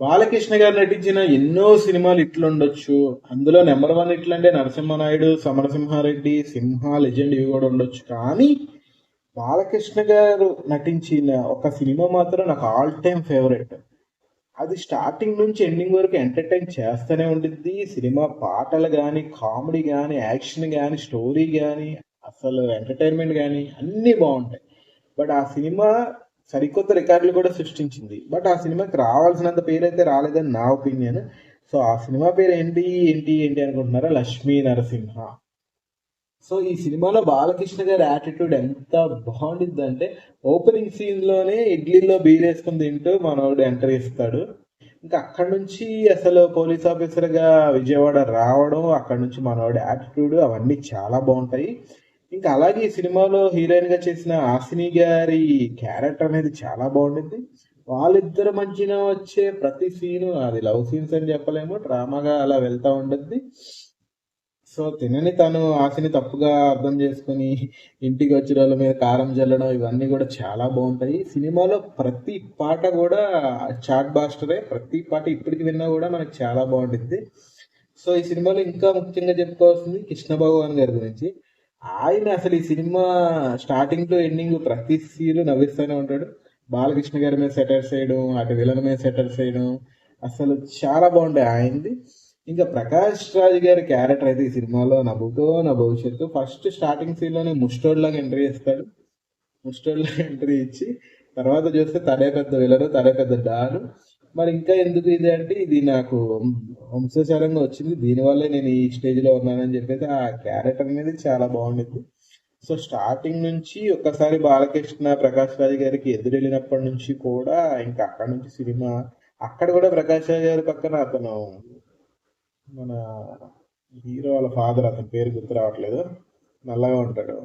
బాలకృష్ణ గారు నటించిన ఎన్నో సినిమాలు ఇట్లుండొచ్చు. అందులో నెంబర్ వన్ ఇట్లంటే నరసింహనాయుడు సమరసింహారెడ్డి సింహ లెజెండ్ ఇవి కూడా ఉండొచ్చు. కానీ బాలకృష్ణ గారు నటించిన ఒక సినిమా మాత్రం నాకు ఆల్ టైమ్ ఫేవరెట్ అది స్టార్టింగ్ నుంచి ఎండింగ్ వరకు ఎంటర్టైన్ చేస్తూనే ఉండిద్ది. సినిమా పాటలు కానీ కామెడీ కానీ యాక్షన్ కానీ స్టోరీ కానీ అసలు ఎంటర్టైన్మెంట్ కానీ అన్నీ బాగుంటాయి. బట్ ఆ సినిమా సరికొత్త రికార్డులు కూడా సృష్టించింది. బట్ ఆ సినిమాకి రావాల్సినంత పేరు అయితే రాలేదని నా ఒపీనియన్. సో ఆ సినిమా పేరు ఏంటి ఏంటి ఏంటి అనుకుంటున్నారా? లక్ష్మీ నరసింహ. సో ఈ సినిమాలో బాలకృష్ణ గారి యాటిట్యూడ్ ఎంత బాగుండిద్ది అంటే ఓపెనింగ్ సీన్లోనే ఇడ్లీలో బీర్ వేసుకుని తింటూ మనోడు ఎంటర్ ఇస్తాడు ఇంకా అక్కడ నుంచి అసలు పోలీస్ ఆఫీసర్గా విజయవాడ రావడం అక్కడ నుంచి మనోడి యాటిట్యూడ్ అవన్నీ చాలా బాగుంటాయి. ఇంకా అలాగే ఈ సినిమాలో హీరోయిన్గా చేసిన ఆసిని గారి క్యారెక్టర్ అనేది చాలా బాగుండింది. వాళ్ళిద్దరి మధ్యన వచ్చే ప్రతి సీను అది లవ్ సీన్స్ అని చెప్పలేము డ్రామాగా అలా వెళ్తా ఉండద్ది. సో తినని తను ఆశని తప్పుగా అర్థం చేసుకుని ఇంటికి వచ్చిన వాళ్ళ మీద కారం జల్లడం ఇవన్నీ కూడా చాలా బాగుంటాయి. సినిమాలో ప్రతి పాట కూడా చాట్ బాస్టరే ప్రతి పాట ఇప్పటికి విన్నా కూడా మనకు చాలా బాగుంటుంది సో ఈ సినిమాలో ఇంకా ముఖ్యంగా చెప్పుకోవాల్సింది కృష్ణ భగవాన్ గారి గురించి. ఆయన అసలు ఈ సినిమా స్టార్టింగ్ టు ఎండింగ్ ప్రతి సీన్ నవ్విస్తూనే ఉంటాడు. బాలకృష్ణ గారి మీద సెటర్స్ చేయడం అటు విలన్ మీద సెటర్ చేయడం అసలు చాలా బాగుంటాయి. ఆయనది ఇంకా ప్రకాష్ రాజ్ గారి క్యారెక్టర్ అయితే ఈ సినిమాలో నా నా భవిష్యత్తు ఫస్ట్ స్టార్టింగ్ సీన్లోనే ఎంట్రీ ఇస్తాడు. ముస్టోడ్లాగా ఎంట్రీ ఇచ్చి తర్వాత చూస్తే తనే పెద్ద విలరు తనే పెద్ద డాలు మరి ఇంకా ఎందుకు ఇది అంటే ఇది నాకు వంశశాలంగా వచ్చింది. దీనివల్లే నేను ఈ స్టేజ్లో ఉన్నానని చెప్పేసి ఆ క్యారెక్టర్ అనేది చాలా బాగుండింది. సో స్టార్టింగ్ నుంచి ఒక్కసారి బాలకృష్ణ ప్రకాష్ రాజ్ గారికి ఎదురెళ్ళినప్పటి నుంచి కూడా ఇంకా అక్కడ నుంచి సినిమా అక్కడ కూడా ప్రకాష్ రాజ్ గారి పక్కన అతను మన హీరో వాళ్ళ ఫాదర్ అతని పేరు గుర్తు రావట్లేదు. నల్లగా ఉంటాడు.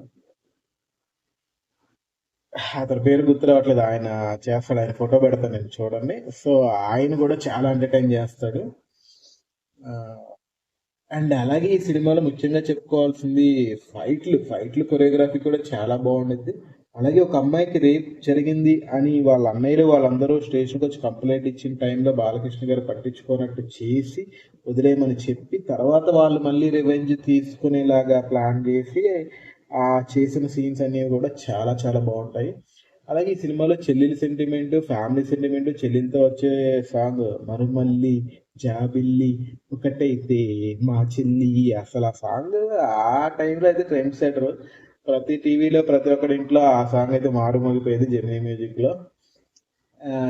అతని పేరు గుర్తు రావట్లేదు ఆయన చేస్తాడు. ఆయన ఫోటో పెడతాను నేను చూడండి. సో ఆయన కూడా చాలా ఎంటర్టైన్ చేస్తాడు. అండ్ అలాగే ఈ సినిమాలో ముఖ్యంగా చెప్పుకోవాల్సింది ఫైట్లు. ఫైట్లు కొరియోగ్రఫీ కూడా చాలా బాగుండిద్ది. అలాగే ఒక అమ్మాయికి రేప్ జరిగింది అని వాళ్ళ అన్నయ్యలు వాళ్ళందరూ స్టేషన్కి వచ్చి కంప్లైంట్ ఇచ్చిన టైంలో బాలకృష్ణ గారు పట్టించుకోనట్టు చేసి వదిలేయమని చెప్పి తర్వాత వాళ్ళు మళ్ళీ రివెంజ్ తీసుకునేలాగా ప్లాన్ చేసి ఆ చేసిన సీన్స్ అనేవి కూడా చాలా చాలా బాగుంటాయి. అలాగే ఈ సినిమాలో చెల్లెలి సెంటిమెంట్ ఫ్యామిలీ సెంటిమెంట్ చెల్లెలతో వచ్చే సాంగ్ మరుమల్లి జాబిల్లి ఒకటైతే మా చెల్లి అసలు ఆ సాంగ్ ఆ టైంలో అయితే ట్రెండ్ సెటర్ ప్రతి టీవీలో ప్రతి ఒక్కరి ఇంట్లో ఆ సాంగ్ అయితే మారుమోగిపోయేది జర్నీ మ్యూజిక్లో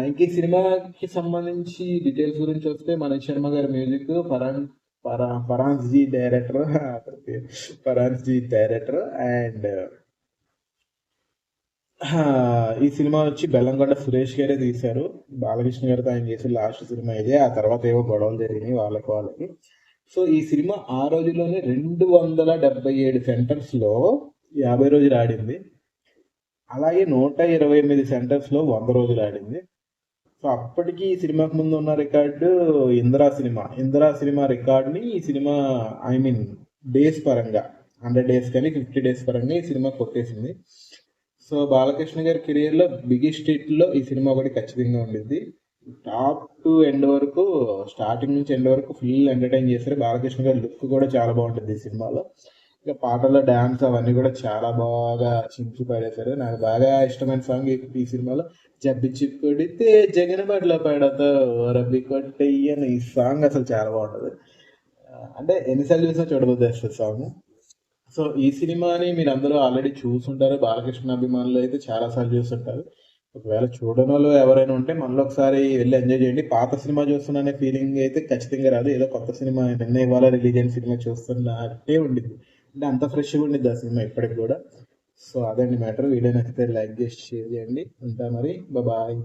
ఇంక ఈ సినిమాకి సంబంధించి డీటెయిల్స్ గురించి వస్తే మనీష్ శర్మ గారి మ్యూజిక్ ఫరాన్ ఫరా Farhan's the director Farhan's the director and ఈ సినిమా వచ్చి బెల్లంకొండ సురేష్ గారే తీశారు. బాలకృష్ణ గారితో ఆయన చేసిన లాస్ట్ సినిమా ఇదే. ఆ తర్వాత ఏవో గొడవలు జరిగినాయి వాళ్ళకి వాళ్ళకి. సో ఈ సినిమా ఆ రోజుల్లోనే రెండు వందల డెబ్బై ఏడు సెంటర్స్లో యాభై రోజులు ఆడింది. అలాగే నూట ఇరవై ఎనిమిది సెంటర్స్లో వంద రోజులు ఆడింది. సో అప్పటికి ఈ సినిమాకు ముందు ఉన్న record Indira cinema. Indira cinema రికార్డ్ని ఈ సినిమా ఐ మీన్ డేస్ పరంగా హండ్రెడ్ డేస్ కానీ ఫిఫ్టీ డేస్ పరంగా ఈ సినిమా కొట్టేసింది. సో బాలకృష్ణ గారి కెరియర్లో బిగ్గెస్ట్ హిట్లో ఈ సినిమా ఒకటి ఖచ్చితంగా ఉండేది టాప్ టు ఎండ్ వరకు స్టార్టింగ్ నుంచి ఎండ్ వరకు ఫుల్ ఎంటర్టైన్ చేస్తారు బాలకృష్ణ గారి లుక్ కూడా చాలా బాగుంటుంది ఈ సినిమాలో. ఇక పాటల్లో డాన్స్ అవన్నీ కూడా చాలా బాగా చించి పాడేశారు. నాకు బాగా ఇష్టమైన సాంగ్ ఈ- సినిమాలో జబ్బి చిక్కుడితే జగన్ బట్ల పడతా రబ్బి కొట్టయ్యని ఈ సాంగ్ అసలు చాలా బాగుంటుంది. అంటే ఎన్నిసార్లు చూసినా చూడబోద్ది అసలు సాంగ్. సో ఈ సినిమాని మీరు అందరూ ఆల్రెడీ చూసుంటారు. బాలకృష్ణ అభిమానులు అయితే చాలా సార్లు చూస్తుంటారు. ఒకవేళ చూడని వాళ్ళు ఎవరైనా ఉంటే మళ్ళీ ఒకసారి వెళ్ళి ఎంజాయ్ చేయండి. పాత సినిమా చూస్తున్న ఫీలింగ్ అయితే ఖచ్చితంగా రాదు. ఏదో కొత్త సినిమా నిన్న ఇవాళ రిలీజ్ అయిన సినిమా చూస్తున్నట్టే ఉండింది అంటే అంత ఫ్రెష్గా ఉండిద్ది ఆ సినిమా ఇప్పటికి కూడా. సో అదండి మ్యాటర్. వీడియో నచ్చితే లైక్ చేసి షేర్ చేయండి. ఉంటా మరి. బాయ్